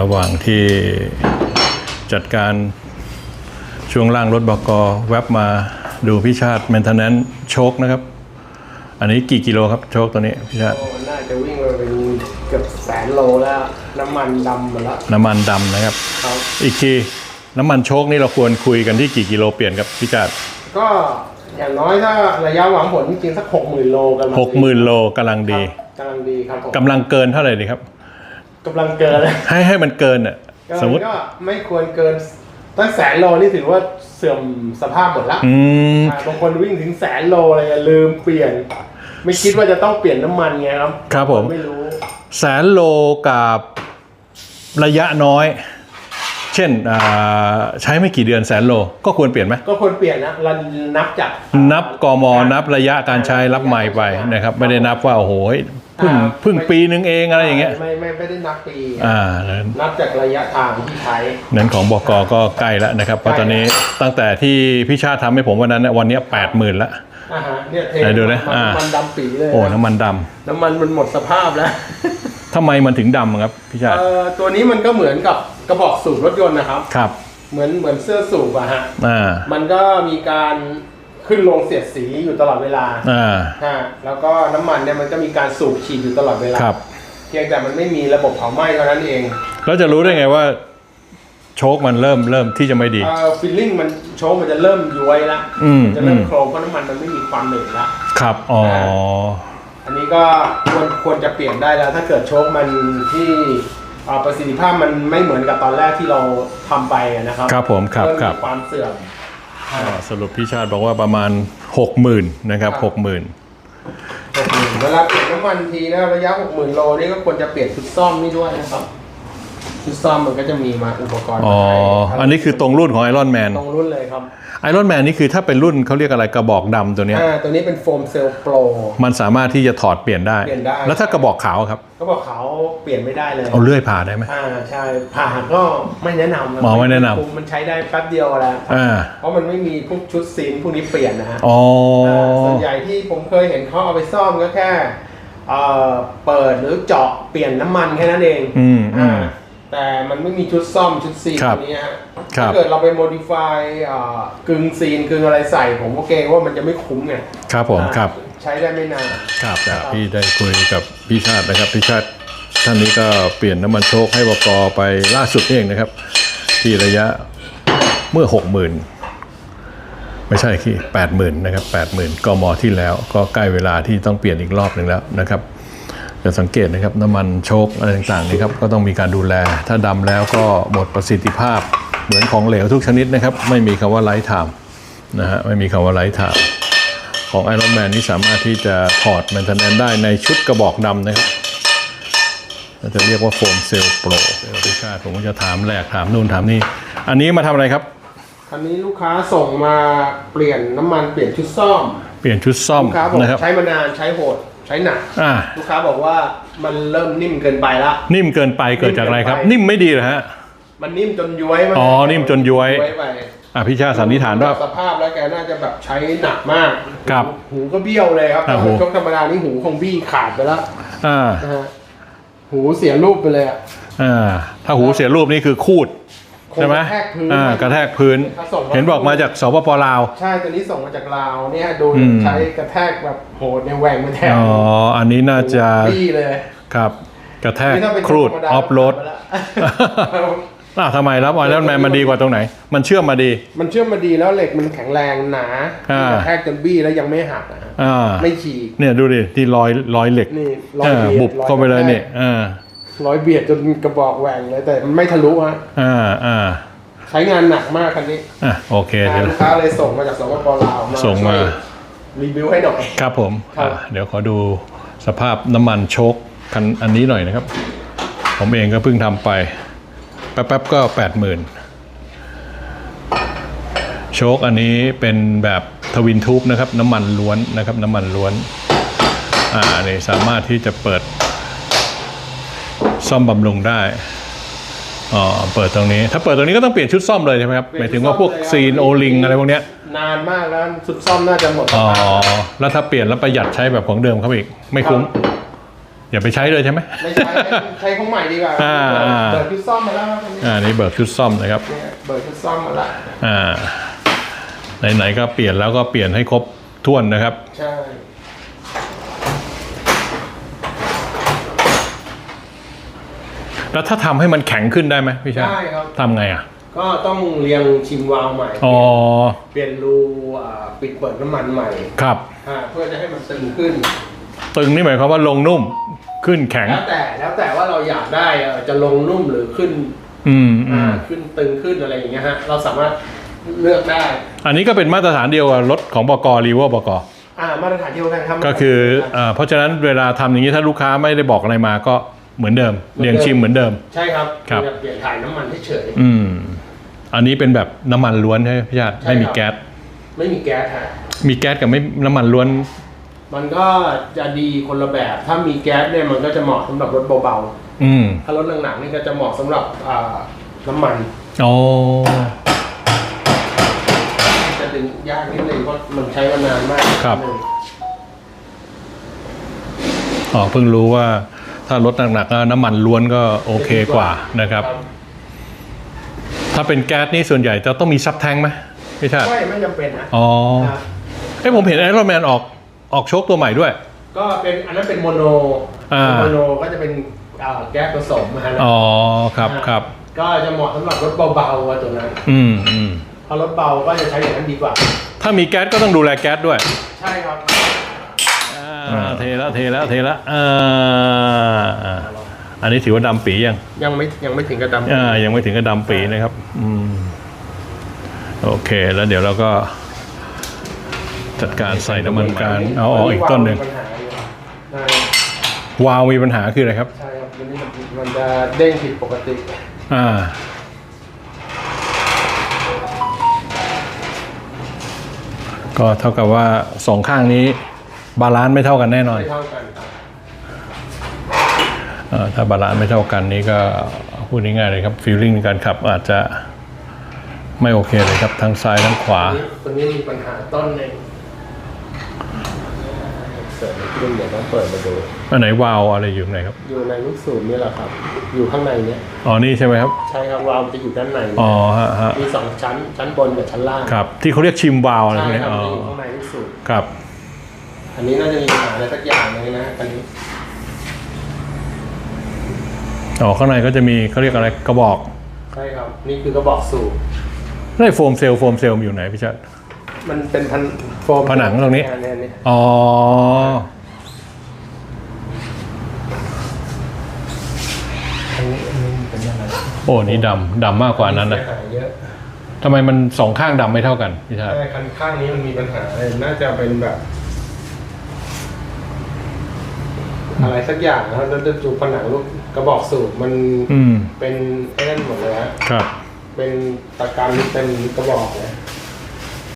ระหว่างที่จัดการช่วงล่างรถบกแวบมาดูพิชาติ maintenance โชคนะครับ อันนี้กี่กิโลครับโชคตัวนี้พิชาติโอ้น่าจะวิ่งมาเป็นเกือบแสนโลแล้วน้ำมันดำหมดแล้วน้ำมันดำนะครับครับ อีกทีน้ำมันโชคนี่เราควรคุยกันที่กี่กิโลเปลี่ยนครับพิชาติก็อย่างน้อยถ้าระยะหวังผลจริงๆสักหกหมื่นโลกันหกหมื่นโลกำลังดีกำลังดีครับผมกำลังเกินเท่าไหร่ดีครับ กำลังเกินเลยให้ให้มันเกินอะ สมมติก็ไม่ควรเกินตั้งแสนโลนี่ถือว่าเสื่อมสภาพหมดละอืมอ่าบางคนวิ่งถึงแสนโลอะไรอะลืมเปลี่ยน ไม่คิดว่าจะต้องเปลี่ยนน้ำมันไงครับ ครับผม ไม่รู้แสนโลกับระยะน้อย เช่นอ่าใช้ไม่กี่เดือนแสนโล ก็ควรเปลี่ยนไหม ก็ควรเปลี่ยนนะรันนับจากนับกมนับระยะการใช้รับใหม่ไปนะครับ ไม่ได้นับว่า โอ้โห เพิ่งอ่าเพิ่งปีนึงเองอะไรอย่างเงี้ยไม่ไม่ไม่ได้นับปี อ่านับจากระยะทางที่ใช้นั้นของบกก็ใกล้แล้วนะครับ เพราะตอนนี้ตั้งแต่ที่พี่ชาติทำให้ผมวันนั้นน่ะวันนี้แปดหมื่นละอ่าฮะเนี่ยเทไหนดูนะอ่าน้ำมันดำปีเลยโอ้น้ำมันดำน้ำมันมันหมดสภาพแล้วทำไมมันถึงดำอะครับพี่ชาติเอ่อตัวนี้มันก็เหมือนกับกระบอกสูบรถยนต์นะครับ ครับ เหมือนเหมือนเสื้อสูบอะฮะอ่ามันก็มีการ ขึ้นลงเสียดสีอยู่ตลอดเวลาอ่าฮะแล้วก็น้ำมันเนี่ยมันก็มีการสูบฉีดอยู่ตลอดเวลาครับ เพียงแต่มันไม่มีระบบเผาไหม้เท่านั้นเองแล้วจะรู้ได้ไงว่า โชคมันเริ่มเริ่มที่จะไม่ดี เอ่อฟิลลิ่งมันโชว์มันจะเริ่มย้วยละอืม จะเริ่มอืมโครงเพราะน้ำมันมันไม่มีความหนืดละ ครับ อ๋อ อันนี้ก็ควรควรจะเปลี่ยนได้แล้ว ถ้าเกิดโชคมันที่เอ่อประสิทธิภาพมันไม่เหมือนกับตอนแรกที่เราทำไปอะนะครับครับผมครับเริ่มครับมีความเสื่อมอ่า สรุปพี่ชาติบอกว่าประมาณ 60,000นะครับครับ60,000 หกหมื่นเวลาเปลี่ยนน้ำมันทีนะระยะหกหมื่นโลนี่ก็ควรจะเปลี่ยนชุดซ่อมนี่ด้วยนะครับ ชุดซ่อมมันก็จะมีมาอุปกรณ์อ๋อมาให้อันนี้คือตรงรุ่นของไอรอนแมนตรงรุ่นเลยครับไอรอนแมนนี่คือถ้าเป็นรุ่นเขาเรียกอะไรกระบอกดำตัวเนี้ยอ่าตัวนี้เป็นโฟมเซลล์โปรมันสามารถที่จะถอดเปลี่ยนได้เปลี่ยนได้ แล้วถ้ากระบอกขาวครับก็บอกเขาเปลี่ยนไม่ได้เลยเอาเลื่อยผ่าได้ไหมอ่าใช่ผ่าก็ไม่แนะนำหมอไม่แนะนำมันใช้ได้แป๊บเดียวแล้วอ่าเพราะมันไม่มีพวกชุดซีนพวกนี้เปลี่ยนนะฮะอ๋อาส่วนใหญ่ที่ผมเคยเห็นเขาเอาไปซ่อมก็แค่เอ่อเปิดหรือเจาะเปลี่ยนน้ำมันแค่นั้นเองอืมอืมอ่า แต่มันไม่มีชุดซ่อมชุดซีนครับตัวนี้ฮะครับ ถ้าเกิดเราไปโมดิฟายกึ่งซีนกึ่งอะไรใส่ ผมก็เกรงว่ามันจะไม่คุ้มไงครับผมครับ ใช้ได้ไม่นาน ครับครับพี่ได้คุยกับพี่ชาตินะครับพี่ชาติท่านนี้ก็เปลี่ยนน้ำมันโชคให้บกไปล่าสุดนี่เองนะครับ ที่ระยะเมื่อหกหมื่นไม่ใช่ที่แปดหมื่นนะครับแปดหมื่นกมที่แล้วก็ใกล้เวลาที่ต้องเปลี่ยนอีกรอบหนึ่งแล้วนะครับ จะสังเกตนะครับน้ำมันโชคอะไรต่างๆนี่ครับก็ต้องมีการดูแล ถ้าดำแล้วก็หมดประสิทธิภาพ เหมือนของเหลวทุกชนิดนะครับ ไม่มีคำว่าไร้ไทม์นะฮะไม่มีคำว่าไร้ไทม์ของ Iron Man นี่สามารถที่จะถอด m ม i เ t น n นได้ในชุดกระบอกดำนะครับเราจะเรียกว่าโฟมเซลโปรเซลพิชาติผมก็จะถามแหลกถามนู่นถามนี่ อันนี้มาทำอะไรครับ คันนี้ลูกค้าส่งมาเปลี่ยนน้ำมันเปลี่ยนชุดซ่อม เปลี่ยนชุดซ่อมลูกค้าบอกนะครับ ใช้มานานใช้โหด ใช้หนักอ่า ลูกค้าบอกว่ามันเริ่มนิ่มเกินไปละ นิ่มเกินไปเกิดจากอะไรครับ นิ่นิ่มมเกินไปไม่ดีเหรอฮะ มันนิ่มจนย้วยมาอ๋อนิ่มจนย้วย ไปอ่าพี่ชาติสันนิษฐานว่า สภาพแล้วแกน่าจะแบบใช้หนักมากครับหูก็เบี้ยวเลยครับอ่าถ้าหูเป็นชกธรรมดานี่หูคงบี้ขาดไปแล้วอ่านะฮะหูเสียรูปไปเลยอะอ่าถ้าหูเสียรูปนี่คือคูดคง ใช่ไหมกระแทกพื้นอ่ากระแทกพื้นถ้าส่งมาเห็นบอกมาจากสปปลาว ใช่ตัวนี้ส่งมาจากลาวเนี่ยดูอืม ใช้กระแทกแบบโหดในยแหว่งมันแทกอ๋ออันนี้น่าจะบี้เลยครับกระแทกนี่ถ้าเป็นครูดธรรมดาออฟโรดก็ผ่านไปแล้ว อะทำไมแล้วไอรอนแมนมันดีกว่าตรงไหน มันเชื่อมมาดี มันเชื่อมมาดีแล้วเหล็กมันแข็งแรงหนาอ่า กระแทกจนบี้แล้วยังไม่หักนะฮะอ่าไม่ฉีก เนี่ยดูดิที่รอยรอยเหล็กนี่รอยอ่าเบียดบุบเข้าไปเลยเนี่ยอ่า รอยเบียดจนกระบอกแหว่งเลยแต่มันไม่ทะลุฮะอ่าอ่าใช้งานหนักมากคันนี้อะโอเคเดี๋ยวลูกค้าเลยส่งมาจากสปปลาวมาส่งมาช่วยรีวิวให้หน่อยครับผมครับอะเดี๋ยวขอดูสภาพน้ำมันโชคคันอันนี้หน่อยนะครับ ผมเองก็เพิ่งทำไป แป๊บๆก็แปดหมื่นโชคอันนี้เป็นแบบทวินทูบนะครับ น้ำมันล้วนนะครับ น้ำมันล้วน อ่าเนี่ยสามารถที่จะเปิด ซ่อมบำรุงได้อ๋อเปิดตรงนี้ ถ้าเปิดตรงนี้ก็ต้องเปลี่ยนชุดซ่อมเลยใช่ไหมครับหมายถึงว่าพวกซีนโอลิงอะไรพวกเนี้ยนานมากแล้วสุดซ่อมน่าจะหมดสอ๋อภาพแล้วถ้าเปลี่ยนแล้วประหยัดใช้แบบของเดิมเขาอีกไม่คุ้มคอย่าไปใช้เลยใช่ไหมไม่ใช้ใช้ของใหม่ดีกว่าอ่าอ่าเบิร์ดชุดซ่อมมาแล้วครับอันนี้อ่านี่เบิกชุดซ่อมนะครับเนี่ยเบิร์ดชุดซ่อมมาแล้วอ่าไหนๆก็เปลี่ยนแล้วก็เปลี่ยนให้ครบถ้วนนะครับใช่ แล้วถ้าทำให้มันแข็งขึ้นได้ไหมพี่ชาติได้ครับ ทำไงอะ ก็ต้องเรียงชิมวาล์วใหม่อ๋อ เปลี่ยนรูอ่าปิดเปิดน้ำมันใหม่ครับ อ่าเพื่อจะให้มันตึงขึ้น ตึงนี่หมายความว่าลงนุ่ม ขึ้นแข็ง แล้วแต่แล้วแต่ว่าเราอยากได้เอ่อจะลงนุ่มหรือขึ้นอืมอือ่ามขึ้นตึงขึ้นอะไรอย่างเงี้ยฮะเราสามารถเลือกได้อันนี้ก็เป็นมาตรฐานเดียวกับรถของบกรีเวอร์บก อ่ามาตรฐานเดียวกันครับก็คืออ่าเพราะฉะนั้นเวลาทำอย่างนี้ถ้าลูกค้าไม่ได้บอกอะไรมาก็ เหมือนเดิม เรียงชิมเหมือนเดิม ใช่ครับครับเปลี่ยนถ่ายน้ำมันเฉย อืม อันนี้เป็นแบบน้ำมันล้วนใช่ไหมพี่ชาติใช่ไม่มีครับแก๊ส ๆไม่มีแก๊สฮะมีแก๊สกับไม่น้ำมันล้วน มันก็จะดีคนละแบบ ถ้ามีแก๊สเนี่ยมันก็จะเหมาะสำหรับรถเบาอืมๆถ้ารถหนักๆนี่ก็จะเหมาะสำหรับอ่าน้ำมันอ๋อจะดึงยากนิดนึงเพราะมันใช้มานานมากครับนิดนึงอ๋อเพิ่งรู้ว่า ถ้ารถหนักๆก็น้ำมันล้วนก็โอเคกว่านะครับ ถ้าเป็นแก๊สนี่ส่วนใหญ่จะต้องมีซับแทงค์ไหมพี่ชาติไม่ไม่จำเป็นนะอ๋อครับเอ้ยผมเห็นไอรอนแมนออกออกโชคตัวใหม่ด้วย ก็เป็นอันนั้นเป็นโมโนอ่าโมโนก็จะเป็นอ่าแก๊สผสมนะฮะอ๋อครับครับก็จะเหมาะสำหรับรถเบาๆอะตัวนั้น อืมอืมพอรถเบาก็จะใช้อย่างนั้นดีกว่า ถ้ามีแก๊สก็ต้องดูแลแก๊สด้วย ใช่ครับอ่า เทแล้วเทแล้วเทแล้วอ่าอันนี้ถือว่าดำปียังยังไม่ยังไม่ถึงกระดำอ่ายังไม่ถึงกับดำปีนะครับ อืมโอเค แล้วเดี๋ยวเราก็ จัดการใส่น้ำมันการเอาออกอีกต้นหนึ่งปัญหาอยู่ใช่วาล์วมีปัญหาคืออะไรครับใช่ครับมันนี่มันจะเด้งผิดปกติ อ่าก็เท่ากับว่าสองข้างนี้ บาลานซ์ไม่เท่ากันแน่นอนไม่เท่ากันครับเอ่อถ้าบาลานซ์ไม่เท่ากันนี้ก็พูดง่ายๆเลยครับฟีลลิ่งในการขับอาจจะไม่โอเคเลยครับทั้งซ้ายทั้งขวาตัวนี้มีปัญหาต้นเองเสริมนิดนึงเดี๋ยวต้องเปิดมาดูอันไหนวาล์วอะไรอยู่ไหนครับ อยู่ในลูกสูบนี่แหละครับ อยู่ข้างในเนี้ยอ๋อนี่ใช่ไหมครับ ใช่ครับวาล์วจะอยู่ด้านในอ๋อฮะฮะมีสองชั้นชั้นบนกับชั้นล่างครับที่เขาเรียกชิมวาล์วอะไรพวกใช่นี้ครับอ๋อจะอยู่ข้างในลูกสูบครับ อันนี้น่าจะมีปัญหาอะไรสักอย่างเลยนะอันนี้อ๋อข้างในก็จะมีเขาเรียกอะไรกระบอกใช่ครับนี่คือกระบอกสูบได้โฟมเซลล์โฟมเซลล์มันอยู่ไหนพี่ชัดมันเป็นพันโฟมผนังตรงนี้เยเนี่ยอ๋ออันนี้อันนี้เป็นยังไงโอ้นี่ดำดำมากกว่านั้นนะเสียหายเยอะทำไมมันสองข้างดำไม่เท่ากันพี่ชัดใช่คันข้างนี้มันมีปัญหาเลยน่าจะเป็นแบบ อะไรสักอย่างนะครับแล้วจะจูผนังลูกกระบอกสูบมันอืมเป็นไอ้นั่นหมดเลยฮะครับ เป็นตะกันเต็มกระบอกเลย